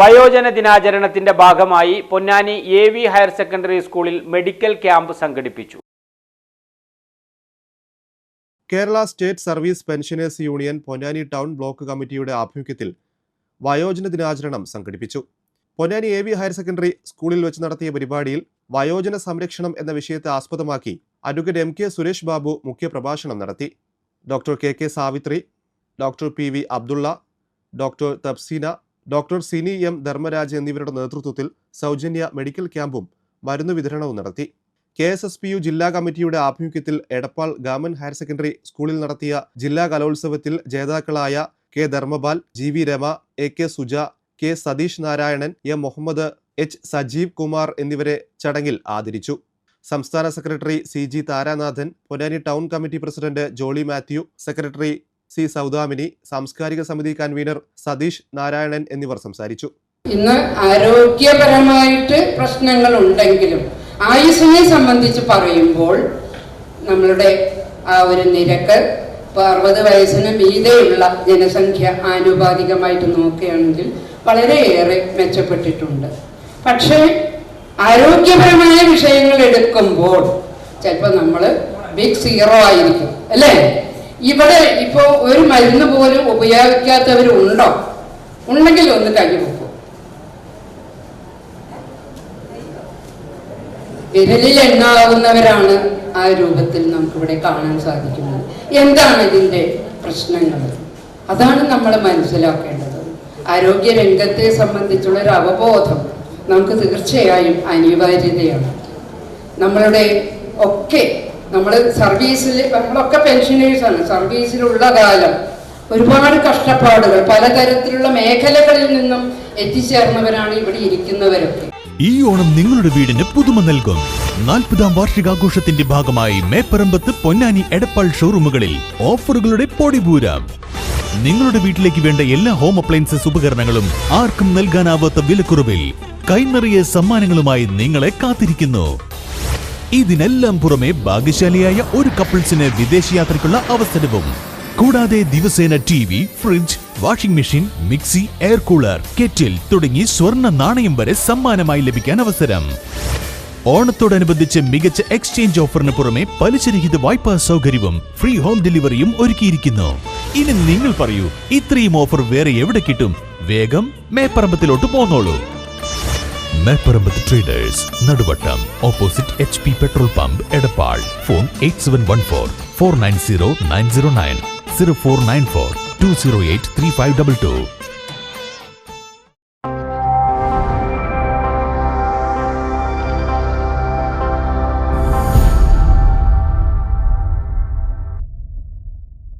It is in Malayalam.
വയോജന ദിനാചരണത്തിന്റെ ഭാഗമായി Ponnani A V higher secondary സ്കൂളിൽ മെഡിക്കൽ ക്യാമ്പ് സംഘടിപ്പിച്ചു. Kerala state service pensioners union Ponnani town block കമ്മിറ്റിയുടെ ആഭിമുഖ്യത്തിൽ വയോജന ദിനാചരണം സംഘടിപ്പിച്ചു. Ponnani A V higher secondary സ്കൂളിൽ വെച്ച് നടത്തിയ പരിപാടിയിൽ വയോജന സംരക്ഷണം എന്ന വിഷയത്തെ ആസ്പദമാക്കി advocate M K Suresh Babu മുഖ്യപ്രഭാഷണം നടത്തി. Doctor K K Savithri doctor P V Abdulla doctor Thabseena doctor Sini M Dharmaraj എന്നിവരുടെ നേതൃത്വത്തിൽ സൗജന്യ മെഡിക്കൽ ക്യാമ്പും മരുന്ന് വിതരണവും നടത്തി. K S S P U ജില്ലാ കമ്മിറ്റിയുടെ ആഭിമുഖ്യത്തിൽ എടപ്പാൾ ഗവൺമെന്റ് ഹയർ സെക്കൻഡറി സ്കൂളിൽ നടത്തിയ ജില്ലാ കലോത്സവത്തിൽ ജേതാക്കളായ K Dharmapal G V Rama A K Suja K Satheesh Narayanan M Muhammad H Sajeev Kumar എന്നിവരെ ചടങ്ങിൽ ആദരിച്ചു. സംസ്ഥാന secretary C G Tharanathan Ponnani town committee president Jolly Mathew secretary C Saudamini സാംസ്കാരിക സമിതി കൺവീനർ സതീഷ് നാരായണൻ എന്നിവർ സംസാരിച്ചു. ഇന്ന് ആരോഗ്യപരമായിട്ട് പ്രശ്നങ്ങൾ ഉണ്ടെങ്കിലും ആയുസിനെ സംബന്ധിച്ച് പറയുമ്പോൾ നമ്മളുടെ ആ ഒരു നിരക്ക് ഇപ്പോൾ അറുപത് വയസ്സിന് മീതെയുള്ള ജനസംഖ്യ ആനുപാതികമായിട്ട് നോക്കുകയാണെങ്കിൽ വളരെയേറെ മെച്ചപ്പെട്ടിട്ടുണ്ട്. പക്ഷേ ആരോഗ്യപരമായ വിഷയങ്ങൾ എടുക്കുമ്പോൾ ചിലപ്പോൾ നമ്മൾ ബിഗ് സീറോ ആയിരിക്കും അല്ലേ? ഇവിടെ ഇപ്പോ ഒരു മരുന്ന് പോലും ഉപയോഗിക്കാത്തവരുണ്ടോ? ഉണ്ടെങ്കിൽ ഒന്ന് കൈ വെക്കും വിരലിൽ എണ്ണാവുന്നവരാണ് ആ രൂപത്തിൽ നമുക്കിവിടെ കാണാൻ സാധിക്കുന്നത്. എന്താണ് ഇതിന്റെ പ്രശ്നങ്ങൾ? അതാണ് നമ്മൾ മനസ്സിലാക്കേണ്ടത്. ആരോഗ്യ രംഗത്തെ സംബന്ധിച്ചുള്ള ഒരു അവബോധം നമുക്ക് തീർച്ചയായും അനിവാര്യതയാണ്. നമ്മളുടെ ഒക്കെ നമ്മൾ സർവീസിൽ നമ്മളൊക്കെ പെൻഷനേഴ്സാണ് സർവീസിലുള്ള കാലം. ഒരുപാട് കഷ്ടപ്പാടുകൾ. പലതരത്തിലുള്ള മേഖലകളിൽ നിന്നും എത്തിച്ചേർന്നവരാണ് ഇവിടെ ഇരിക്കുന്നവരൊക്കെ. ഈ ഓണം നിങ്ങളുടെ വീടിന് പുതുമ നൽകും. നാൽപ്പതാം വാർഷികാഘോഷത്തിന്റെ ഭാഗമായി മേപ്പറമ്പത്ത് പൊന്നാനി എടപ്പാൾ ഷോറൂമുകളിൽ ഓഫറുകളുടെ പൊടിപൂരം. നിങ്ങളുടെ വീട്ടിലേക്ക് വേണ്ട എല്ലാ ഹോം അപ്ലയൻസസ് ഉപകരണങ്ങളും ആർക്കും നൽകാനാവാത്ത വിലക്കുറവിൽ കൈനിറിയ സമ്മാനങ്ങളുമായി നിങ്ങളെ കാത്തിരിക്കുന്നു. ഇതിനെല്ലാം പുറമെ ഭാഗ്യശാലിയായ ഒരു കപ്പിൾസിന് വിദേശയാത്രയ്ക്കുള്ള അവസരവും. കൂടാതെ ദിവസേന T V fridge washing machine mixie air cooler kettle തുടങ്ങി സ്വർണ നാണയം വരെ സമ്മാനമായി ലഭിക്കാൻ അവസരം. ഓണത്തോടനുബന്ധിച്ച് മികച്ച എക്സ്ചേഞ്ച് ഓഫറിന് പുറമെ പലിശരഹിത വായ്പാ സൗകര്യവും ഫ്രീ ഹോം ഡെലിവറിയും ഒരുക്കിയിരിക്കുന്നു. ഇനി നിങ്ങൾ പറയൂ ഇത്രയും ഓഫർ വേറെ എവിടെ കിട്ടും? വേഗം മേപ്പറമ്പത്തിലോട്ട് പോന്നോളൂ. Meparambath traders Naduvattam. Opposite H P petrol pump Edappal. Phone eight seven one four four nine zero nine zero nine zero four nine four two zero eight three five double two